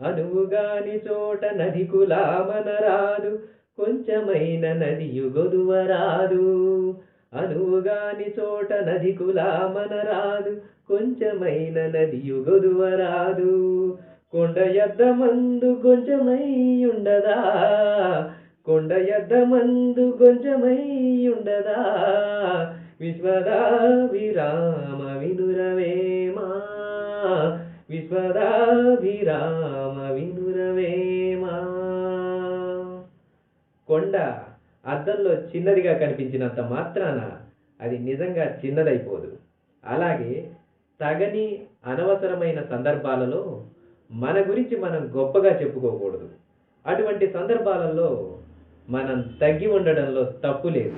అనువుగాని చోట నది కులామనరాదు కొంచెమైన నది యుగొదువరాదు అనువుగాని చోట నది కులామనరాదు కొంచెమైన నది యుగొదువరాదు కొండ యద్ద మందు కొంచెమై ఉండదా కొండ యద్ద మందు కొంచెమై ఉండదా విశ్వదాభిరామ వినురవేమా? విశ్వదాభిరామ వినురవేమ కొండ అద్దంలో చిన్నదిగా కనిపించినంత మాత్రాన అది నిజంగా చిన్నదైపోదు. అలాగే తగని అనవసరమైన సందర్భాలలో మన గురించి మనం గొప్పగా చెప్పుకోకూడదు. అటువంటి సందర్భాలలో మనం తగ్గి ఉండడంలో తప్పు లేదు.